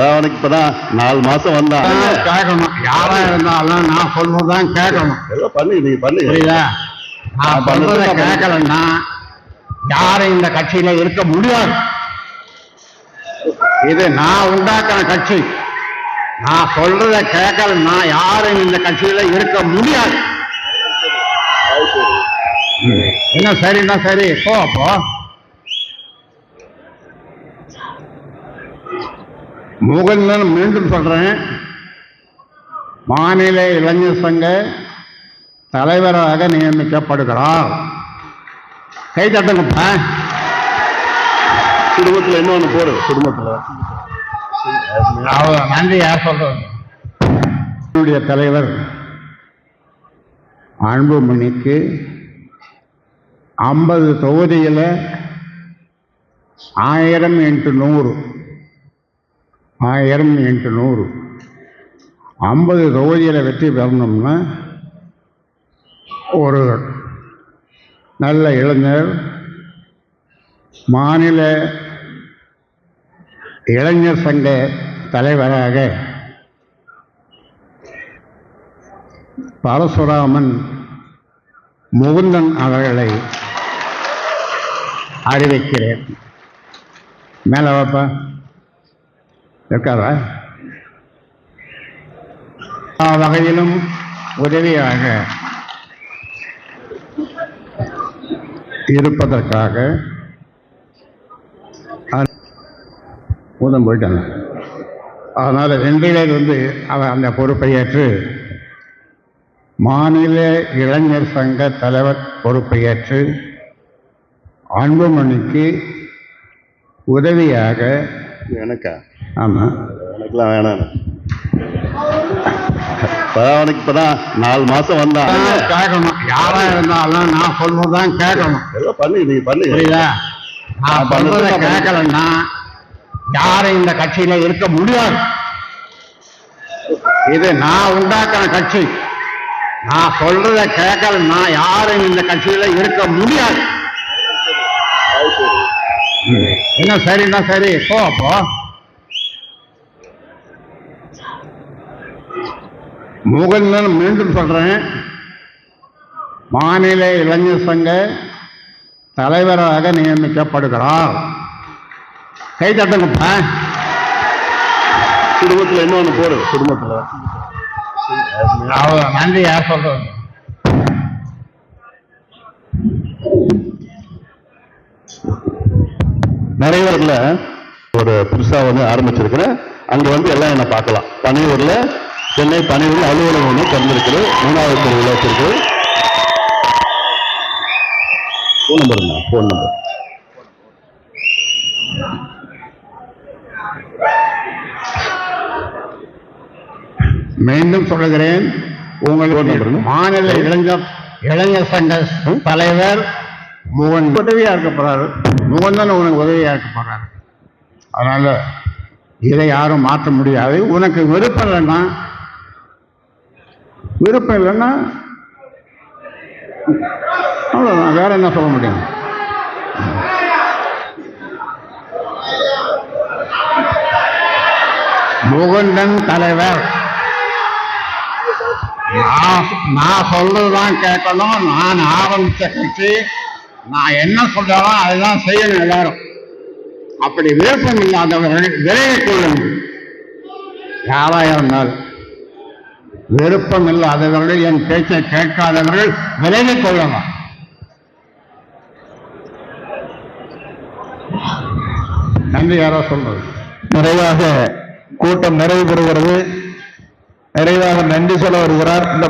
அவனுக்கு இப்பதான் நாலு மாசம் வந்தான் கேட்கணும். யாரா இருந்தாலும் நான் சொல்றதுதான் கேட்கணும். ஏதோ பண்ணு நீ பண்ணு. புரியுதா? நான் சொல்றத கேட்கலன்னா யாரும் இந்த கட்சியில இருக்க முடியாது. இது நான் உண்டாக்கின கட்சி. நான் சொல்றத கேட்கலன்னா யாரும் இந்த கட்சியில இருக்க முடியாது. என்ன சரின்னா சரி. போ அப்போ முகந்தன் மீண்டும் சொல்றேன். மாநில இளைஞர் சங்க தலைவராக நியமிக்கப்படுகிறார். கை தட்டுங்கப்பா. குடும்பத்துல இன்னொன்னு போடு குடும்பத்துல. அவ்வளவு நன்றி யார் சொல்றது? என்னுடைய தலைவர் அன்புமணிக்கு ஐம்பது தொகுதியில் ஆயிரம் இன்ட்டு நூறு. ஆயிரம் இன்ட்டு நூறு. ஐம்பது தொகுதியில் வெற்றி பெறணும்னா ஒரு நல்ல இளைஞர் மாநில இளைஞர் சங்க தலைவராக பரசுராமன் முகுந்தன் அவர்களை அறிவிக்கிறேன். மேலே வாப்பா. இருக்காரா? வகையிலும் உதவியாக இருப்பதற்காக ஊதம் போயிட்டாங்க. அதனால் இன்றையிலிருந்து அவர் அந்த பொறுப்பை ஏற்று மாநில இளைஞர் சங்க தலைவர் பொறுப்பை ஏற்று அன்புமணிக்கு உதவியாக எனக்கா? ஆமாம் எனக்குலாம் வேணாம். அவனுக்கு இப்பதான் நாலு மாசம் வந்தான். கேட்கணும். யாரா இருந்தாலும் நான் சொல்றதுதான் கேட்கணும். ஏதோ பண்ணு நீ பண்ணு. புரியுதா? நான் பண்றதை கேட்கலன்னா யாரும் இந்த கட்சியில இருக்க முடியாது. இது நான் உண்டாக்கின கட்சி. நான் சொல்றத கேட்கலன்னா யாரும் இந்த கட்சியில இருக்க முடியாது. என்ன சரின்னா சரி? போ அப்போ முகந்தன் மீண்டும் சொல்றேன். மாநில இளைஞர் சங்க தலைவராக நியமிக்கப்படுகிறார். கை தட்டுங்கப்பா. குடும்பத்துல இன்னொன்னு போடு குடும்பத்துல. நன்றி யார் சொல்றது? நிறைவேறல ஒரு புதுசா வந்து ஆரம்பிச்சிருக்கிறேன். அங்க வந்து எல்லாம் என்ன பார்க்கலாம். பனையூர்ல சென்னை பனையூர்ல அலுவலகம் ஒன்று திறந்திருக்குது மூணாவது தெருவில் வச்சிருக்கு ஃபோன் நம்பருங்க ஃபோன் நம்பர் மீண்டும் சொல்லுகிறேன். உங்களுக்கு? மாநில இளைஞர் இளைஞர் சங்க தலைவர் முகன். உதவியா இருக்க போறாரு. முகந்தன் உனக்கு உதவியா இருக்க போறாரு. அதனால இதை யாரும் மாற்ற முடியாது. உனக்கு விருப்பம் இல்லைன்னா விருப்பம் இல்லைன்னா அவ்வளோதான் வேற என்ன சொல்ல முடியும்? முகுந்தன் தலைவர். நான் நான் சொல்றதுதான் கேட்கணும். நான் ஆரம்பித்த கட்சி நான் என்ன சொல்றாலும் அதுதான் செய்யணும் எல்லாரும். அப்படி விருப்பம் இல்லாதவர்கள் விலகிக் கொள்ளுங்கள். யாரா இருந்தால் விருப்பம் இல்லாதவர்கள் என் பேச்சை கேட்காதவர்கள் விலகிக் கொள்ளலாம் நன்றி யாரோ சொல்றது? நிறைவாக கூட்டம் நிறைவு பெறுகிறது நிறைவாக நன்றி சொல்ல வருகிறார். இந்த